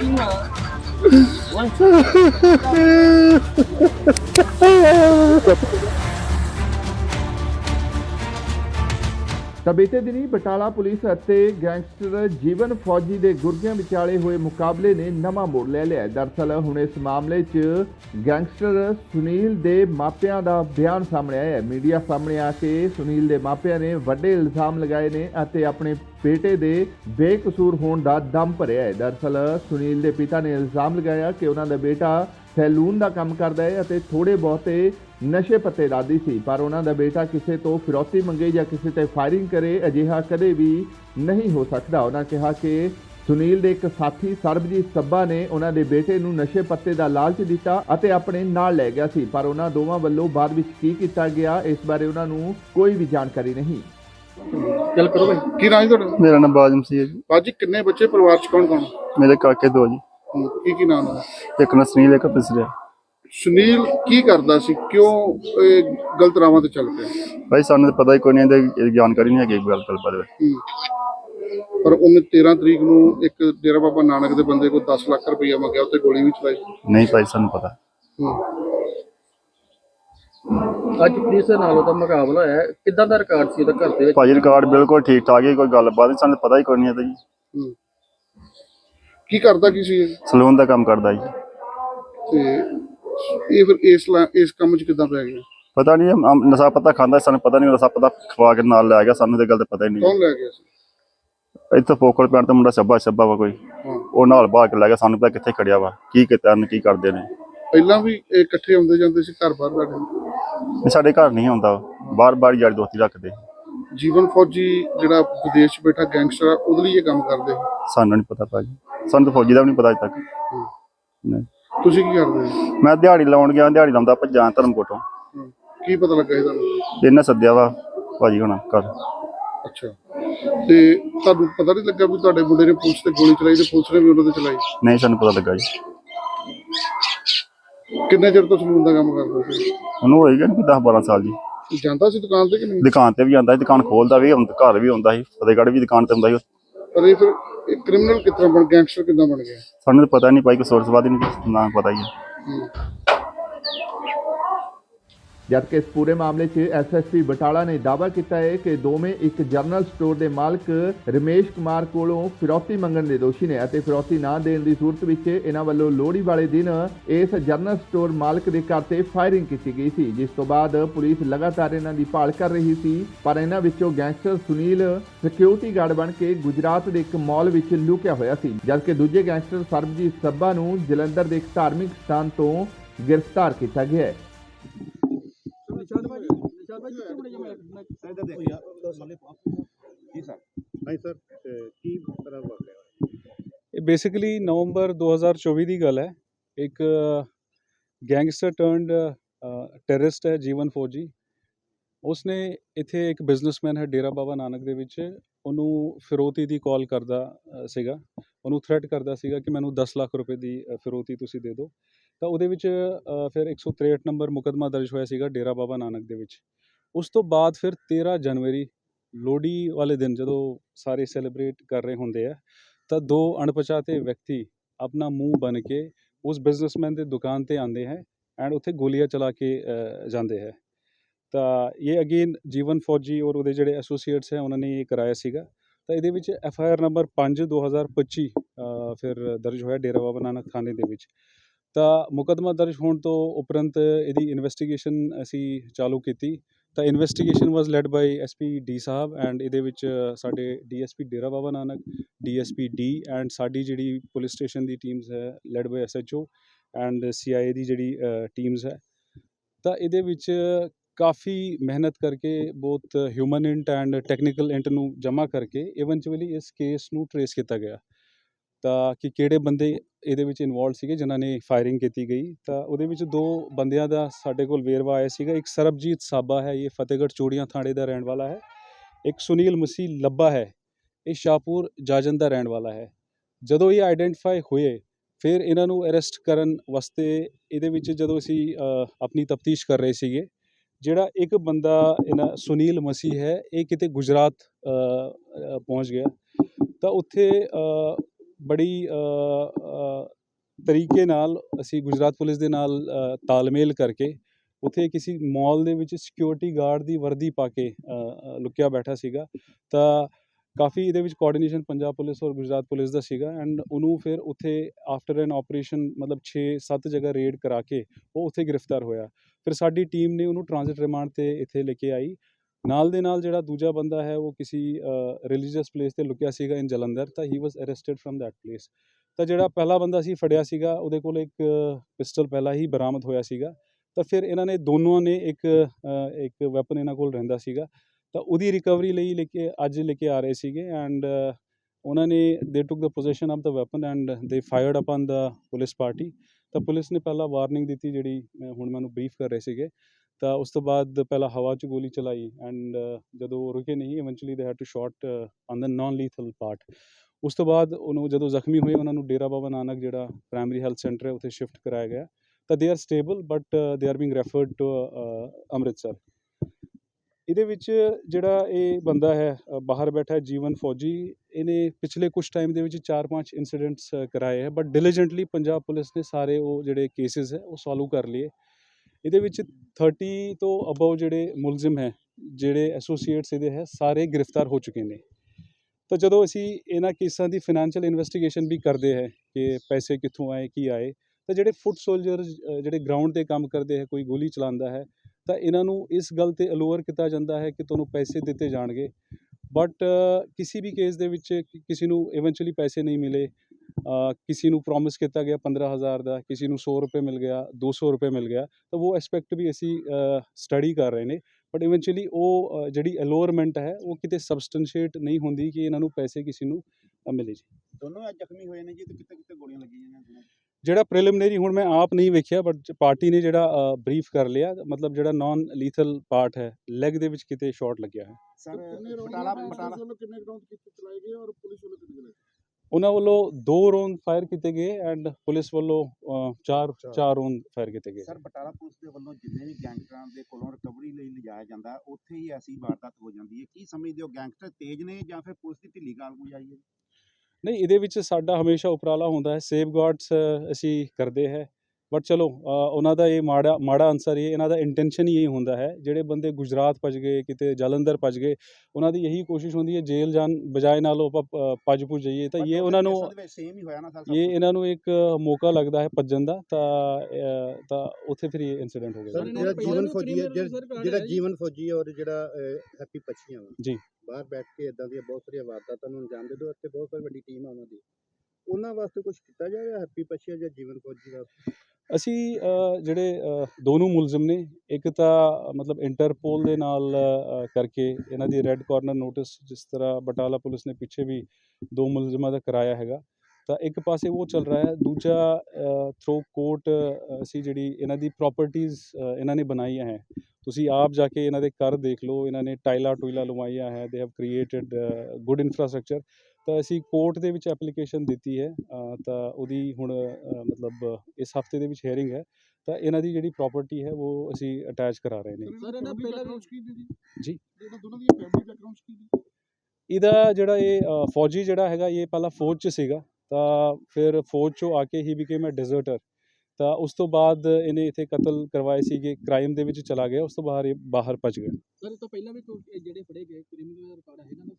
嗯。嗯 ਤਾਂ ਬੀਤੇ ਦਿਨੀ ਬਟਾਲਾ ਪੁਲਿਸ ਅਤੇ ਗੈਂਗਸਟਰ ਜੀਵਨ ਫੌਜੀ ਦੇ ਗੁਰਗਿਆਂ ਵਿਚਾਲੇ ਹੋਏ ਮੁਕਾਬਲੇ ਨੇ ਨਵਾਂ ਮੋੜ ਲੈ ਲਿਆ ਹੈ। ਦਰਅਸਲ ਹੁਣ ਇਸ ਮਾਮਲੇ 'ਚ ਗੈਂਗਸਟਰ ਸੁਨੀਲ ਦੇ ਮਾਪਿਆਂ ਦਾ ਬਿਆਨ ਸਾਹਮਣੇ ਆਇਆ ਹੈ ਮੀਡੀਆ ਸਾਹਮਣੇ ਆ ਕੇ ਸੁਨੀਲ ਦੇ ਮਾਪਿਆਂ ਨੇ ਵੱਡੇ ਇਲਜ਼ਾਮ ਲਗਾਏ ਨੇ ਅਤੇ ਆਪਣੇ ਬੇਟੇ ਦੇ ਬੇਕਸੂਰ ਹੋਣ ਦਾ ਦਮ ਭਰਿਆ ਹੈ ਦਰਅਸਲ ਸੁਨੀਲ ਦੇ ਪਿਤਾ ਨੇ ਇਲਜ਼ਾਮ ਲਗਾਇਆ ਕਿ ਉਹਨਾਂ ਦਾ ਬੇਟਾ ਸੈਲੂਨ ਦਾ ਕੰਮ ਕਰਦਾ ਹੈ ਅਤੇ ਥੋੜੇ ਬਹੁਤੇ ਨਸ਼ੇ ਪੱਤੇ ਦਾ ਆਦੀ ਸੀ ਪਰ ਉਹਨਾਂ ਦਾ ਬੇਟਾ ਕਿਸੇ ਤੋਂ ਫਿਰੌਤੀ ਮੰਗੇ ਜਾਂ ਕਿਸੇ ਤੇ ਫਾਇਰਿੰਗ ਕਰੇ ਅਜਿਹਾ ਕਦੇ ਵੀ ਨਹੀਂ ਹੋ ਸਕਦਾ। ਉਹਨਾਂ ਕਿਹਾ ਕਿ ਸੁਨੀਲ ਦੇ ਇੱਕ ਸਾਥੀ ਸਰਬਜੀਤ ਸੱਬਾ ਨੇ ਉਹਨਾਂ ਦੇ ਬੇਟੇ ਨੂੰ ਨਸ਼ੇ ਪੱਤੇ ਦਾ ਲਾਲਚ ਦਿੱਤਾ ਅਤੇ ਆਪਣੇ ਨਾਲ ਲੈ ਗਿਆ ਸੀ ਪਰ ਉਹਨਾਂ ਦੋਵਾਂ ਵੱਲੋਂ ਬਾਅਦ ਵਿੱਚ ਕੀ ਕੀਤਾ ਗਿਆ ਇਸ ਬਾਰੇ ਉਹਨਾਂ ਨੂੰ ਕੋਈ ਵੀ ਜਾਣਕਾਰੀ ਨਹੀਂ। ਚੱਲ ਕਰੋ ਭਾਈ। ਕੀ ਨਾਂ ਜੀ ਤੁਹਾਡਾ? ਮੇਰਾ ਨਾਮ ਬਾਜਮ ਸੀ ਜੀ। ਬਾਜੀ ਕਿੰਨੇ ਬੱਚੇ ਪਰਿਵਾਰ ਚ ਕੌਣ ਕੌਣ ਮੇਰੇ ਕਾਕੇ ਦੋ ਜੀ। ਕੀ ਕੀ ਨਾਮ ਹੈ ਇੱਕ ਨਾ ਸੁਨੀਲ ਇੱਕ ਪਿਸਰਿਆ ਸੁਨੀਲ ਕੀ ਕਰਦਾ ਸੀ ਕਿਉਂ ਇਹ ਗਲਤ ਰਾਵਾਂ ਤੇ ਚੱਲ ਪਿਆ ਭਾਈ ਸਾਨੂੰ ਤਾਂ ਪਤਾ ਹੀ ਕੋਈ ਨਹੀਂ ਇਹਦੀ ਜਾਣਕਾਰੀ ਨਹੀਂ ਹੈਗੀ ਇਸ ਗੱਲ ਗੱਲ ਬਾਰੇ ਹੂੰ। ਪਰ ਉਹਨੇ 13 ਤਰੀਕ ਨੂੰ ਇੱਕ ਡੇਰਾ ਬਾਬਾ ਨਾਨਕ ਦੇ ਬੰਦੇ ਕੋਲ 10 ਲੱਖ ਰੁਪਈਆ ਮੰਗਿਆ ਉੱਤੇ ਗੋਲੀ ਵੀ ਚਲਾਈ ਨਹੀਂ ਭਾਈ ਸਾਨੂੰ ਪਤਾ ਹੂੰ। ਅੱਜ ਪੁਲਿਸ ਦੇ ਨਾਲ ਉਹਦਾ ਮੁਕਾਬਲਾ ਹੋਇਆ ਹੈ। ਕਿੱਦਾਂ ਦਾ ਰਿਕਾਰਡ ਸੀ ਉਹਦਾ ਘਰ ਦੇ ਵਿੱਚ ਭਾਜੀ ਰਿਕਾਰਡ ਬਿਲਕੁਲ ਠੀਕ ਠਾਕ ਹੈ ਕੋਈ ਗੱਲਬਾਤ ਨਹੀਂ ਸਾਨੂੰ ਪਤਾ ਹੀ ਕੋਈ ਨਹੀਂ ਇਹਦਾ ਜੀ ਹੂੰ। ਕੀ ਕਰਦਾ ਕੀ ਸੀ ਇਹ? ਸਲੂਨ ਦਾ ਕੰਮ ਕਰਦਾ ਜੀ ਤੇ ਇਹ ਫਿਰ ਇਸ ਲਾ- ਇਸ ਕੰਮ 'ਚ ਕਿੱਦਾਂ ਪੈ ਗਿਆ? ਪਤਾ ਨਹੀਂ ਅਮ ਨਸ਼ਾ ਪਤਾ ਖਾਂਦਾ ਸੀ, ਸਾਨੂੰ ਪਤਾ ਨਹੀਂ ਨਸ਼ਾ ਪਤਾ ਖਵਾ ਕੇ ਨਾਲ ਲੈ ਗਿਆ ਸਾਨੂੰ ਤੇ ਗੱਲ ਦਾ ਪਤਾ ਹੀ ਨਹੀਂ ਕੌਣ ਲੈ ਗਿਆ ਸੀ? ਇੱਥੇ ਫੋਕਲ ਪਿੰਡ ਤੋਂ ਮੁੰਡਾ ਸੱਬਾ ਸੱਬਾ ਵਾ ਕੋਈ। ਹਾਂ। ਉਹ ਨਾਲ ਬਾਹਰ ਕੇ ਲੈ ਗਿਆ ਸਾਨੂੰ ਪਤਾ ਕਿੱਥੇ ਖੜਿਆ ਵਾ ਕੀ ਕੀਤਾ ਨੇ ਕੀ ਕਰਦੇ ਨੇ। ਪਹਿਲਾਂ ਵੀ ਇਹ ਇਕੱਠੇ ਆਉਂਦੇ ਜਾਂਦੇ ਸੀ ਘਰ ਬਾਹਰ ਬੈਠੇ ਇਹ ਸਾਡੇ ਘਰ ਨਹੀਂ ਆਉਂਦਾ ਬਾਰ ਬਾਰ ਯਾਰ ਦੋਸਤੀ ਰੱਖਦੇ। ਜੀਵਨ ਫੌਜੀ ਜਿਹੜਾ ਵਿਦੇਸ਼ 'ਚ ਬੈਠਾ ਗੈਂਗਸਟਰ ਆ ਉਹਦੇ ਲਈ ਇਹ ਕੰਮ ਕਰਦੇ ਸਾਨੂੰ ਨਹੀਂ ਪਤਾ ਭਾਜੀ। ਸਾਨੂੰ ਤਾਂ ਫੌਜੀ ਦਾ ਵੀ ਨਹੀਂ ਪਤਾ ਅਜੇ ਤੱਕ। ਨਹੀਂ। ਤੁਸੀਂ ਕੀ ਕਰਦੇ ਹੋ? ਮੈਂ ਦਿਹਾੜੀ ਲਾਉਣ ਗਿਆ ਦਿਹਾੜੀ ਲਾਉਂਦਾ ਭੱਜਾਂ ਧਰਮਕੋਟੋਂ। ਹੂੰ। ਕੀ ਪਤਾ ਲੱਗਾ ਇਹ ਤੁਹਾਨੂੰ? ਇਹਨੇ ਸੱਦਿਆ ਵਾ ਭਾਜੀ ਹੋਣਾ ਘਰ। ਅੱਛਾ। ਤੇ ਤੁਹਾਨੂੰ ਪਤਾ ਨਹੀਂ ਲੱਗਾ ਵੀ ਤੁਹਾਡੇ ਮੁੰਡੇ ਨੇ ਪੁਲਿਸ ਤੇ ਗੋਲੀ ਚਲਾਈ ਤੇ ਪੁਲਿਸ ਨੇ ਵੀ ਉਹਨਾਂ ਤੇ ਚਲਾਈ? ਨਹੀਂ ਸਾਨੂੰ ਪਤਾ ਲੱਗਾ ਜੀ। ਕਿੰਨੇ ਚਿਰ ਤੋਂ ਸਲੂਨ ਦਾ ਕੰਮ ਕਰਦਾ ਸੀ? ਉਹਨੂੰ ਹੋਏਗਾ ਨਹੀਂ 10 12 ਸਾਲ ਜੀ। ਜਾਂਦਾ ਸੀ ਦੁਕਾਨ ਤੇ ਕਿ ਨਹੀਂ? ਦੁਕਾਨ ਤੇ ਵੀ ਆਉਂਦਾ ਸੀ ਦੁਕਾਨ ਖੋਲਦਾ ਵੀ ਆਉਂਦਾ- ਘਰ ਵੀ ਆਉਂਦਾ ਸੀ। ਫਤਿਹਗੜ੍ਹ ਵੀ ਦੁਕਾਨ ਤੇ ਹੁੰਦਾ ਸੀ। ਪਰ ਇਹ ਫਿਰ ਕ੍ਰਿਮੀਨਲ ਕਿਤਨਾ ਬਣ ਗੈਂਗਸਟਰ ਕਿੱਦਾਂ ਬਣ ਗਿਆ? ਸਾਨੂੰ ਤਾਂ ਪਤਾ ਨਹੀਂ ਭਾਈ ਕੋਈ ਸੋਰਸ ਬਾਦ ਨਹੀਂ ਨਾ ਪਤਾ ਹੈ। ਹੂੰ। ਜਦਕਿ ਇਸ ਪੂਰੇ ਮਾਮਲੇ 'ਚ ਐਸਐਸਪੀ ਬਟਾਲਾ ਨੇ ਦਾਅਵਾ ਕੀਤਾ ਹੈ ਕਿ ਦੋਵੇਂ ਇੱਕ ਜਰਨਲ ਸਟੋਰ ਦੇ ਮਾਲਕ ਰਮੇਸ਼ ਕੁਮਾਰ ਕੋਲੋਂ ਫਿਰੌਤੀ ਮੰਗਣ ਦੇ ਦੋਸ਼ੀ ਨੇ ਅਤੇ ਫਿਰੌਤੀ ਨਾ ਦੇਣ ਦੀ ਸੂਰਤ ਵਿੱਚ ਇਹਨਾਂ ਵੱਲੋਂ ਲੋਹੜੀ ਵਾਲੇ ਦਿਨ ਇਸ ਜਰਨਲ ਸਟੋਰ ਮਾਲਕ ਦੇ ਘਰ ਤੇ ਫਾਇਰਿੰਗ ਕੀਤੀ ਗਈ ਸੀ, ਜਿਸ ਤੋਂ ਬਾਅਦ ਪੁਲਿਸ ਲਗਾਤਾਰ ਇਹਨਾਂ ਦੀ ਭਾਲ ਕਰ ਰਹੀ ਸੀ। ਪਰ ਇਹਨਾਂ ਵਿੱਚੋਂ ਗੈਂਗਸਟਰ ਸੁਨੀਲ ਸਿਕਿਉਰਿਟੀ ਗਾਰਡ ਬਣ ਕੇ ਗੁਜਰਾਤ ਦੇ ਇੱਕ ਮਾਲ ਵਿੱਚ ਲੁਕਿਆ ਹੋਇਆ ਸੀ, ਜਦਕਿ ਦੂਜੇ ਗੈਂਗਸਟਰ ਸਰਬਜੀਤ ਸੱਬਾ ਨੂੰ ਜਲੰਧਰ ਦੇ ਇੱਕ ਧਾਰਮਿਕ ਸਥਾਨ ਤੋਂ ਗ੍ਰਿਫਤਾਰ ਕੀਤਾ ਗਿਆ ਹੈ। ਇਹ ਬੇਸਿਕਲੀ ਨਵੰਬਰ 2024 ਦੀ ਗੱਲ ਹੈ। ਇੱਕ ਗੈਂਗਸਟਰ ਟਰਨਡ ਟੈਰਰਿਸਟ ਹੈ ਜੀਵਨ ਫੌਜੀ। ਉਸਨੇ ਇੱਥੇ ਇੱਕ ਬਿਜ਼ਨਸਮੈਨ ਹੈ ਡੇਰਾ ਬਾਬਾ ਨਾਨਕ ਦੇ ਵਿੱਚ। ਉਹਨੂੰ ਫਿਰੌਤੀ ਦੀ ਕਾਲ ਕਰਦਾ ਸੀਗਾ। ਉਹਨੂੰ ਥ੍ਰੈਟ ਕਰਦਾ ਸੀਗਾ ਕਿ ਮੈਨੂੰ 10 ਲੱਖ ਰੁਪਏ ਦੀ ਫਿਰੌਤੀ ਤੁਸੀਂ ਦੇ ਦਿਓ। ਤਾਂ ਉਹਦੇ ਵਿੱਚ ਫਿਰ 163 ਨੰਬਰ ਮੁਕੱਦਮਾ ਦਰਜ ਹੋਇਆ ਸੀਗਾ ਡੇਰਾ ਬਾਬਾ ਨਾਨਕ ਦੇ ਵਿੱਚ। ਉਸ ਤੋਂ ਬਾਅਦ ਫਿਰ 13 ਜਨਵਰੀ ਲੋਹੜੀ ਵਾਲੇ ਦਿਨ ਜਦੋਂ ਸਾਰੇ ਸੈਲੀਬ੍ਰੇਟ ਕਰ ਰਹੇ ਹੁੰਦੇ ਆ ਤਾਂ ਦੋ ਅਣਪਛਾਤੇ ਵਿਅਕਤੀ ਆਪਣਾ ਮੂੰਹ ਬਨ ਕੇ ਉਸ ਬਿਜ਼ਨਸਮੈਨ ਦੇ ਦੁਕਾਨ ਤੇ ਆਉਂਦੇ ਹੈ ਐਂਡ ਉੱਥੇ ਗੋਲੀਆਂ ਚਲਾ ਕੇ ਜਾਂਦੇ ਹੈ। ਤਾਂ ਇਹ ਅਗੇਨ ਜੀਵਨ ਫੌਜੀ ਔਰ ਉਹਦੇ ਜਿਹੜੇ ਐਸੋਸੀਏਟਸ ਹੈ ਉਹਨਾਂ ਨੇ ਇਹ ਕਰਾਇਆ ਸੀਗਾ। ਤਾਂ ਇਹਦੇ ਵਿੱਚ ਐਫ ਆਈ ਆਰ ਨੰਬਰ 5 2025 ਅ, ਫਿਰ ਦਰਜ ਹੋਇਆ ਡੇਰਾ ਬਾਬਾ ਨਾਨਕ ਥਾਣੇ ਦੇ ਵਿੱਚ। ਤਾਂ ਮੁਕੱਦਮਾ ਦਰਜ ਹੋਣ ਤੋਂ ਉਪਰੰਤ ਇਹਦੀ ਇਨਵੈਸਟੀਗੇਸ਼ਨ ਅਸੀਂ ਚਾਲੂ ਕੀਤੀ। ਤਾਂ investigation was led by SP D Sahib and ਇਹਦੇ ਵਿੱਚ ਸਾਡੇ DSP Dera Baba Nanak DSP D and ਸਾਡੀ ਜਿਹੜੀ ਪੁਲਿਸ ਸਟੇਸ਼ਨ ਦੀ ਟੀਮਸ ਹੈ led by SHO and CIA ਦੀ ਜਿਹੜੀ ਟੀਮਸ ਹੈ। ਤਾਂ ਇਹਦੇ ਵਿੱਚ ਕਾਫੀ ਮਿਹਨਤ ਕਰਕੇ, ਬਹੁਤ human int and technical int ਨੂੰ ਜਮ੍ਹਾਂ ਕਰਕੇ ਇਵੈਂਚੁਅਲੀ ਇਸ ਕੇਸ ਨੂੰ ਟਰੇਸ ਕੀਤਾ ਗਿਆ। ਤਾਂ ਕਿ ਕਿਹੜੇ ਬੰਦੇ ਇਹਦੇ ਵਿੱਚ ਇਨਵੋਲਡ ਸੀਗੇ, ਜਿਨ੍ਹਾਂ ਨੇ ਫਾਇਰਿੰਗ ਕੀਤੀ ਗਈ, ਤਾਂ ਉਹਦੇ ਵਿੱਚ ਦੋ ਬੰਦਿਆਂ ਦਾ ਸਾਡੇ ਕੋਲ ਵੇਰਵਾ ਆਇਆ ਸੀਗਾ। ਇੱਕ ਸਰਬਜੀਤ ਸਾਬਾ ਹੈ, ਇਹ ਫਤਿਹਗੜ੍ਹ ਚੂੜੀਆਂ ਥਾਣੇ ਦਾ ਰਹਿਣ ਵਾਲਾ ਹੈ। ਇੱਕ ਸੁਨੀਲ ਮਸੀਹ ਲੱਭਾ ਹੈ, ਇਹ ਸ਼ਾਹਪੁਰ ਜਾਜਨ ਦਾ ਰਹਿਣ ਵਾਲਾ ਹੈ। ਜਦੋਂ ਇਹ ਆਈਡੈਂਟੀਫਾਈ ਹੋਏ, ਫਿਰ ਇਹਨਾਂ ਨੂੰ ਅਰੈਸਟ ਕਰਨ ਵਾਸਤੇ ਇਹਦੇ ਵਿੱਚ ਜਦੋਂ ਅਸੀਂ ਆਪਣੀ ਤਫਤੀਸ਼ ਕਰ ਰਹੇ ਸੀਗੇ, ਜਿਹੜਾ ਇੱਕ ਬੰਦਾ ਇਹਨਾਂ ਸੁਨੀਲ ਮਸੀਹ ਹੈ, ਇਹ ਕਿਤੇ ਗੁਜਰਾਤ ਪਹੁੰਚ ਗਿਆ। ਤਾਂ ਉੱਥੇ ਬੜੀ ਤਰੀਕੇ ਨਾਲ ਅਸੀਂ ਗੁਜਰਾਤ ਪੁਲਿਸ ਦੇ ਨਾਲ ਤਾਲਮੇਲ ਕਰਕੇ ਉੱਥੇ ਕਿਸੇ ਮਾਲ ਦੇ ਵਿੱਚ ਸਿਕਿਉਰਿਟੀ ਗਾਰਡ ਦੀ ਵਰਦੀ ਪਾ ਕੇ ਲੁਕਿਆ ਬੈਠਾ ਸੀਗਾ। ਤਾਂ ਕਾਫੀ ਇਹਦੇ ਵਿੱਚ ਕੋਆਰਡੀਨੇਸ਼ਨ ਪੰਜਾਬ ਪੁਲਿਸ ਔਰ ਗੁਜਰਾਤ ਪੁਲਿਸ ਦਾ ਸੀਗਾ ਐਂਡ ਉਹਨੂੰ ਫਿਰ ਉੱਥੇ ਆਫਟਰ ਐਨ ਆਪਰੇਸ਼ਨ ਮਤਲਬ 6-7 ਜਗ੍ਹਾ ਰੇਡ ਕਰਾ ਕੇ ਉਹ ਉੱਥੇ ਗ੍ਰਿਫਤਾਰ ਹੋਇਆ। ਫਿਰ ਸਾਡੀ ਟੀਮ ਨੇ ਉਹਨੂੰ ਟ੍ਰਾਂਜ਼ਿਟ ਰਿਮਾਂਡ ਤੇ ਇੱਥੇ ਲੈ ਕੇ ਆਈ। ਨਾਲ ਦੇ ਨਾਲ ਜਿਹੜਾ ਦੂਜਾ ਬੰਦਾ ਹੈ, ਉਹ ਕਿਸੇ ਰਿਲੀਜੀਅਸ ਪਲੇਸ ਤੇ ਲੁਕਿਆ ਸੀਗਾ ਇਨ ਜਲੰਧਰ, ਤਾਂ he was arrested from that place ਤਾਂ ਜਿਹੜਾ ਪਹਿਲਾ ਬੰਦਾ ਸੀ, ਫੜਿਆ ਸੀਗਾ, ਉਹਦੇ ਕੋਲ ਇੱਕ ਪਿਸਟਲ ਪਹਿਲਾਂ ਹੀ ਬਰਾਮਦ ਹੋਇਆ ਸੀਗਾ। ਤਾਂ ਫਿਰ ਇਹਨਾਂ ਨੇ ਦੋਨੋਂ ਨੇ ਇੱਕ ਇੱਕ ਵੈਪਨ ਇਹਨਾਂ ਕੋਲ ਰਹਿੰਦਾ ਸੀਗਾ। ਤਾਂ ਉਹਦੀ ਰਿਕਵਰੀ ਲਈ ਲੈ ਕੇ, ਅੱਜ ਲੈ ਕੇ ਆ ਰਹੇ ਸੀਗੇ ਐਂਡ ਉਹਨਾਂ ਨੇ they took the position of the weapon and they fired upon the police party ਤਾਂ ਪੁਲਿਸ ਨੇ ਪਹਿਲਾਂ ਵਾਰਨਿੰਗ ਦਿੱਤੀ ਜਿਹੜੀ ਮੈਂ ਹੁਣ ਮੈਨੂੰ ਬਰੀਫ ਕਰ ਰਹੇ ਸੀਗੇ। ਤਾਂ ਉਸ ਤੋਂ ਬਾਅਦ ਪਹਿਲਾਂ ਹਵਾ 'ਚ ਗੋਲੀ ਚਲਾਈ ਐਂਡ ਜਦੋਂ ਉਹ ਰੁਕੇ ਨਹੀਂ eventually they had to shot on the non lethal part ਉਸ ਤੋਂ ਬਾਅਦ ਉਹਨੂੰ ਜਦੋਂ ਜ਼ਖਮੀ ਹੋਏ, ਉਹਨਾਂ ਨੂੰ ਡੇਰਾ ਬਾਬਾ ਨਾਨਕ ਜਿਹੜਾ ਪ੍ਰਾਇਮਰੀ ਹੈਲਥ ਸੈਂਟਰ ਹੈ, ਉੱਥੇ ਸ਼ਿਫਟ ਕਰਾਇਆ ਗਿਆ। ਤਾਂ they are stable but they are being referred to Amritsar. ਇਹਦੇ ਵਿੱਚ ਜਿਹੜਾ ਇਹ ਬੰਦਾ ਹੈ ਬਾਹਰ ਬੈਠਾ ਜੀਵਨ ਫੌਜੀ, ਇਹਨੇ ਪਿਛਲੇ ਕੁਝ ਟਾਈਮ ਦੇ ਵਿੱਚ 4-5 ਇਨਸੀਡੈਂਟਸ ਕਰਾਏ ਹੈ ਬਟ ਡਿਲੀਜੈਂਟਲੀ ਪੰਜਾਬ ਪੁਲਿਸ ਨੇ ਸਾਰੇ ਉਹ ਜਿਹੜੇ ਕੇਸਿਸ ਹੈ, ਉਹ ਸੋਲਵ ਕਰ ਲਏ। ਇਹਦੇ ਵਿੱਚ 30 ਤੋਂ ਅਬਵ ਜਿਹੜੇ ਮੁਲਜ਼ਮ ਹੈ, ਜਿਹੜੇ ਐਸੋਸੀਏਟਸ ਇਹਦੇ ਹੈ, ਸਾਰੇ ਗ੍ਰਿਫਤਾਰ ਹੋ ਚੁੱਕੇ ਨੇ। ਤਾਂ ਜਦੋਂ ਅਸੀਂ ਇਹਨਾਂ ਕੇਸਾਂ ਦੀ ਫਾਈਨੈਂਸ਼ੀਅਲ ਇਨਵੈਸਟੀਗੇਸ਼ਨ ਵੀ ਕਰਦੇ ਹੈ ਕਿ ਪੈਸੇ ਕਿੱਥੋਂ ਆਏ, ਕੀ ਆਏ, ਤਾਂ ਜਿਹੜੇ ਫੁੱਟ ਸੋਲਜਰਸ ਜਿਹੜੇ ਗਰਾਊਂਡ ਤੇ ਕੰਮ ਕਰਦੇ ਹੈ, ਕੋਈ ਗੋਲੀ ਚਲਾਉਂਦਾ ਹੈ, ਤਾਂ ਇਹਨਾਂ ਨੂੰ ਇਸ ਗੱਲ ਤੇ ਅਲੋਅਰ ਕੀਤਾ ਜਾਂਦਾ ਹੈ ਕਿ ਤੁਹਾਨੂੰ ਪੈਸੇ ਦਿੱਤੇ ਜਾਣਗੇ। ਬਟ ਕਿਸੇ ਵੀ ਕੇਸ ਦੇ ਵਿੱਚ ਕਿਸੇ ਨੂੰ ਇਵੈਂਚੁਅਲੀ ਪੈਸੇ ਨਹੀਂ ਮਿਲੇ ਕਿਸੇ ਨੂੰ ਪ੍ਰੋਮਿਸ ਕੀਤਾ ਗਿਆ 15000 ਦਾ ਕਿਸੇ ਨੂੰ 100 ਰੁਪਏ ਮਿਲ ਗਿਆ 200 ਰੁਪਏ ਮਿਲ ਗਿਆ ਤਾਂ ਉਹ ਐਸਪੈਕਟ ਵੀ ਅਸੀਂ ਸਟੱਡੀ ਕਰ ਰਹੇ ਨੇ ਬਟ ਇਵੈਂਚੁਅਲੀ ਉਹ ਜਿਹੜੀ ਅਲੋਅਰਮੈਂਟ ਹੈ ਉਹ ਕਿਤੇ ਸਬਸਟੈਂਸ਼ੀਏਟ ਨਹੀਂ ਹੁੰਦੀ ਕਿ ਇਹਨਾਂ ਨੂੰ ਪੈਸੇ ਕਿਸੇ ਨੂੰ ਮਿਲੇ ਜੀ ਦੋਨੋਂ ਅੱਜ ਜ਼ਖਮੀ ਹੋਏ ਨੇ ਜੀ ਤੇ ਕਿਤੇ ਕਿਤੇ ਗੋਲੀਆਂ ਲੱਗੀਆਂ ਨੇ। ਜਿਹੜਾ ਪ੍ਰੀਲਿਮਿਨਰੀ ਹੁਣ ਮੈਂ ਆਪ ਨਹੀਂ ਵੇਖਿਆ ਬਟ ਪਾਰਟੀ ਨੇ ਜਿਹੜਾ ਬਰੀਫ ਕਰ ਲਿਆ ਮਤਲਬ ਜਿਹੜਾ ਨਾਨ ਲੀਥਲ ਪਾਰਟ ਹੈ ਲੈਗ ਦੇ ਵਿੱਚ ਕਿਤੇ ਸ਼ਾਟ ਲੱਗਿਆ ਹੈ ਸਰ ਬਟਾਲਾ ਬਟਾਲਾ ਕਿੰਨੇ ਰਾਉਂਡ ਕੀਤੇ ਚਲਾਏ ਗਏ ਔਰ ਪੁਲਿਸ ਵੱਲੋਂ ਕਿੰਨੇ ਚਲਾਏ ਗਏ? ਉਹਨਾਂ ਵੱਲੋਂ ਦੋ ਰੌਂਡ ਫਾਇਰ ਕੀਤੇ ਗਏ ਐਂਡ ਪੁਲਿਸ ਵੱਲੋਂ ਅ, ਚਾਰ ਚਾਰ। ਰੌਂਡ ਫਾਇਰ ਕੀਤੇ ਗਏ। ਸਰ ਬਟਾਲਾ ਪੁਲਿਸ ਦੇ ਵੱਲੋਂ ਜਿੰਨੇ ਵੀ ਗੈਂਗਸਟਰਾਂ ਦੇ ਕੋਲੋਂ ਰਿਕਵਰੀ ਲਈ ਲਿਜਾਇਆ ਜਾਂਦਾ ਹੈ, ਉੱਥੇ ਹੀ ਐਸੀ ਵਾਰਦਾਤ ਹੋ ਜਾਂਦੀ ਹੈ। ਕੀ ਸਮਝਦੇ ਹੋ ਗੈਂਗਸਟਰ ਤੇਜ਼ ਨੇ ਜਾਂ ਫਿਰ ਪੁਲਿਸ ਦੀ ਢਿੱਲੀ ਕਾਰਗੁਜ਼ਾਰੀ ਆਈ ਹੈ? ਨਹੀਂ ਇਹਦੇ ਵਿੱਚ ਸਾਡਾ ਹਮੇਸ਼ਾ ਉਪਰਾਲਾ ਹੁੰਦਾ ਹੈ ਸੇਫ ਗਾਰਡਸ ਅਸੀਂ ਕਰਦੇ ਹੈ। ਬਟ ਚਲੋ ਉਹਨਾਂ ਦਾ ਇਹ ਮਾੜਾ ਮਾੜਾ ਅਨਸਰ ਇਹ ਇਹਨਾਂ ਦਾ ਇੰਟੈਂਸ਼ਨ ਹੀ ਇਹ ਹੁੰਦਾ ਹੈ ਜਿਹੜੇ ਬੰਦੇ ਗੁਜਰਾਤ ਭੱਜ ਗਏ ਕਿਤੇ ਜਲੰਧਰ ਭੱਜ ਗਏ ਉਹਨਾਂ ਦੀ ਇਹੀ ਕੋਸ਼ਿਸ਼ ਹੁੰਦੀ ਹੈ ਜੇਲ੍ਹ ਜਾਣ ਬਜਾਏ ਨਾਲੋਂ ਆਪਾਂ ਭੱਜ ਭੁੱਜ ਜਾਈਏ ਤਾਂ ਇਹ ਉਹਨਾਂ ਨੂੰ ਸੇਮ ਹੀ ਹੋਇਆ ਨਾ ਸਰ ਇਹ ਇਹਨਾਂ ਨੂੰ ਇੱਕ ਮੌਕਾ ਲੱਗਦਾ ਹੈ ਭੱਜਣ ਦਾ ਤਾਂ ਤਾਂ ਉੱਥੇ ਫਿਰ ਇਹ ਇਨਸੀਡੈਂਟ ਹੋ ਗਿਆ। ਜਿਹੜਾ ਜੀਵਨ ਫੌਜੀ ਹੈ ਜਿਹੜਾ ਜੀਵਨ ਫੌਜੀ ਹੈ ਔਰ ਜਿਹੜਾ ਹੈਪੀ ਪੱਛੀਆਂ ਜੀ। ਬਾਹਰ ਬੈਠ ਕੇ ਇਦਾਂ ਦੀਆਂ ਬਹੁਤ ਸਾਰੀਆਂ ਵਾਰਦਾਤਾਂ ਨੂੰ ਅੰਜਾਮ ਦੇ ਦੋ ਇੱਥੇ ਬਹੁਤ ਸਾਰੀ ਵੱਡੀ ਟੀਮ ਆ ਉਹਨਾਂ ਦੀ। ਉਹਨਾਂ ਵਾਸਤੇ ਕੁਝ ਕੀਤਾ ਜਾਵੇ ਹੈਪੀ ਪੱਛੀਆਂ ਜਾਂ ਜੀਵਨ ਫੌਜੀ ਵਾਸਤੇ? ਅਸੀਂ ਅ, ਜਿਹੜੇ ਅ, ਦੋਨੋਂ ਮੁਲਜ਼ਮ ਨੇ ਇੱਕ ਤਾਂ ਮਤਲਬ ਇੰਟਰਪੋਲ ਦੇ ਨਾਲ ਅ, ਕਰਕੇ ਇਹਨਾਂ ਦੀ ਰੈੱਡ ਕਾਰਨਰ ਨੋਟਿਸ ਜਿਸ ਤਰ੍ਹਾਂ ਬਟਾਲਾ ਪੁਲਿਸ ਨੇ ਪਿੱਛੇ ਵੀ ਦੋ ਮੁਲਜ਼ਮਾਂ ਦਾ ਕਰਾਇਆ ਹੈਗਾ ਤਾਂ ਇੱਕ ਪਾਸੇ ਉਹ ਚੱਲ ਰਿਹਾ ਹੈ ਦੂਜਾ ਥਰੂ ਕੋਰਟ ਅਸੀਂ ਜਿਹੜੀ ਇਹਨਾਂ ਦੀ ਪ੍ਰਾਪਰਟੀਆਂ ਇਹਨਾਂ ਨੇ ਬਣਾਈਆਂ ਹੈ। ਤੁਸੀਂ ਆਪ ਜਾ ਕੇ ਇਹਨਾਂ ਦੇ ਘਰ ਦੇਖ ਲਓ ਇਹਨਾਂ ਨੇ ਟਾਈਲਾ ਟੂਇਲਾ ਲਵਾਈਆਂ ਹੈ they have created good infrastructure ਤਾਂ ਅਸੀਂ ਕੋਰਟ ਦੇ ਵਿੱਚ ਐਪਲੀਕੇਸ਼ਨ ਦਿੱਤੀ ਹੈ ਤਾਂ ਉਹਦੀ ਹੁਣ ਮਤਲਬ ਇਸ ਹਫ਼ਤੇ ਦੇ ਵਿੱਚ ਹੀਅਰਿੰਗ ਹੈ ਤਾਂ ਇਹਨਾਂ ਦੀ ਜਿਹੜੀ ਪ੍ਰਾਪਰਟੀ ਹੈ ਉਹ ਅਸੀਂ ਅਟੈਚ ਕਰਾ ਰਹੇ ਨੇ। ਸਰ ਇਹਨਾਂ ਪਹਿਲਾਂ ਵੀ ਕੀ ਦੀ ਜੀ। ਇਹਨਾਂ ਦੋਨਾਂ ਦੀਆਂ ਫੈਮਿਲੀ ਬੈਕਗ੍ਰਾਉਂਡਸ ਕੀ ਦੀ ਇਹਦਾ ਜਿਹੜਾ ਇਹ ਫੌਜੀ ਜਿਹੜਾ ਹੈਗਾ ਇਹ ਪਹਿਲਾਂ ਫੌਜ 'ਚ ਸੀਗਾ ਤਾਂ ਫਿਰ ਫੌਜ 'ਚੋਂ ਆ ਕੇ ਹੀ ਬਿਕੇਮ ਅ ਡਿਜ਼ਰਟਰ ਤਾਂ ਉਸ ਤੋਂ ਬਾਅਦ ਇਹਨੇ ਇੱਥੇ ਕਤਲ ਕਰਵਾਏ ਸੀਗੇ ਕ੍ਰਾਈਮ ਦੇ ਵਿੱਚ ਚਲਾ ਗਿਆ ਉਸ ਤੋਂ ਬਾਅਦ ਇਹ ਬਾਹਰ ਭੱਜ ਗਿਆ ਸਰ ਇਹ ਤੋਂ ਪਹਿਲਾਂ ਵੀ ਕੋਈ ਜਿਹੜੇ ਫੜੇ ਗਏ ਕ੍ਰਿਮੀਨਲ ਰਿਕਾਰਡ ਹੈ ਇਹਨਾਂ ਦਾ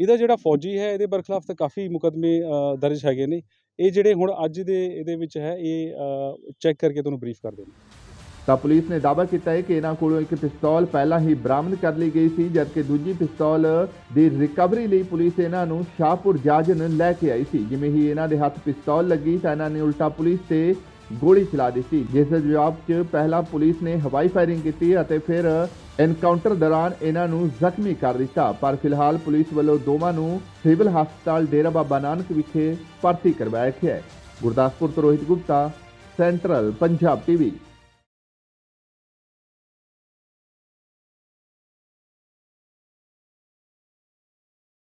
ਇਹਦਾ ਜਿਹੜਾ ਫੌਜੀ ਹੈ, ਇਹਦੇ ਬਰਖਲਾਫ ਤਾਂ ਕਾਫੀ ਮੁਕਦਮੇ ਦਰਜ ਹੈਗੇ ਨੇ। ਇਹ ਜਿਹੜੇ ਹੁਣ ਅੱਜ ਦੇ ਇਹਦੇ ਵਿੱਚ ਹੈ, ਇਹ ਚੈੱਕ ਕਰਕੇ ਤੁਹਾਨੂੰ ਬਰੀਫ ਕਰ ਦੇਣਾ ਤਾਂ ਪੁਲਿਸ ਨੇ ਦਾਅਵਾ ਕੀਤਾ ਹੈ ਕਿ ਇਹਨਾਂ ਕੋਲੋਂ ਇੱਕ ਪਿਸਤੌਲ ਪਹਿਲਾਂ ਹੀ ਬਰਾਮਦ ਕਰ ਲਈ ਗਈ ਸੀ, ਜਦਕਿ ਦੂਜੀ ਪਿਸਤੌਲ ਦੀ ਰਿਕਵਰੀ ਲਈ ਪੁਲਿਸ ਇਹਨਾਂ ਨੂੰ ਸ਼ਾਹਪੁਰ ਜਾਜਨ ਲੈ ਕੇ ਆਈ ਸੀ। ਜਿਵੇਂ ਹੀ ਇਹਨਾਂ ਦੇ ਹੱਥ ਪਿਸਤੌਲ ਲੱਗੀ, ਤਾਂ ਇਹਨਾਂ ਨੇ ਉਲਟਾ ਪੁਲਿਸ ਤੇ ਗੋਲੀ ਚਲਾ ਦਿੱਤੀ, ਜਿਸ ਦੇ ਜਵਾਬ 'ਚ ਪਹਿਲਾਂ ਪੁਲਿਸ ਨੇ ਹਵਾਈ ਫਾਇਰਿੰਗ ਕੀਤੀ ਅਤੇ ਫਿਰ ਐਨਕਾਊਂਟਰ ਦੌਰਾਨ ਇਹਨਾਂ ਨੂੰ ਜ਼ਖਮੀ ਕਰ ਦਿੱਤਾ। ਪਰ ਫਿਲਹਾਲ ਪੁਲਿਸ ਵੱਲੋਂ ਦੋਵਾਂ ਨੂੰ ਸਿਵਲ ਹਸਪਤਾਲ ਡੇਰਾ ਬਾਬਾ ਨਾਨਕ ਵਿਖੇ ਭਰਤੀ ਕਰਵਾਇਆ ਗਿਆ ਹੈ। ਗੁਰਦਾਸਪੁਰ ਤੋਂ ਰੋਹਿਤ ਗੁਪਤਾ, ਸੈਂਟਰਲ ਪੰਜਾਬ ਟੀਵੀ।